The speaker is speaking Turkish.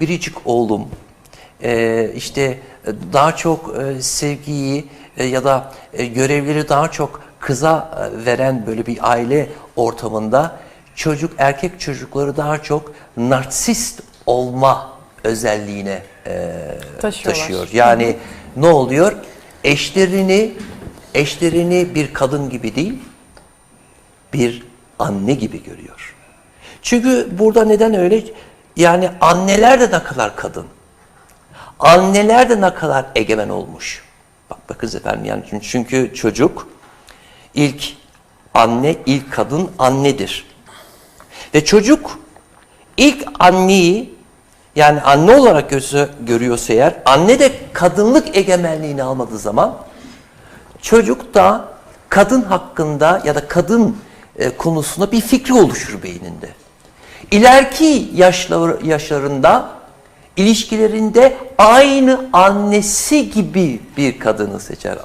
biricik oğlum e, işte daha çok e, sevgiyi e, ya da e, görevleri daha çok kıza e, veren böyle bir aile ortamında çocuk erkek çocukları daha çok narsist olma özelliğine e, Taşıyorlar. taşıyor. Yani ne oluyor? Eşlerini eşlerini bir kadın gibi değil, bir anne gibi görüyor. Çünkü burada neden öyle? Yani anneler de ne kadar kadın. Anneler de ne kadar egemen olmuş. Bak bakınız efendim yani çünkü- çocuk ilk anne, ilk kadın annedir. Ve çocuk ilk anneyi yani anne olarak gözü görüyorsa eğer anne de kadınlık egemenliğini almadığı zaman çocuk da kadın hakkında ya da kadın e, konusunda bir fikri oluşur beyninde. İleriki yaşlar, yaşlarında ilişkilerinde aynı annesi gibi bir kadını seçer.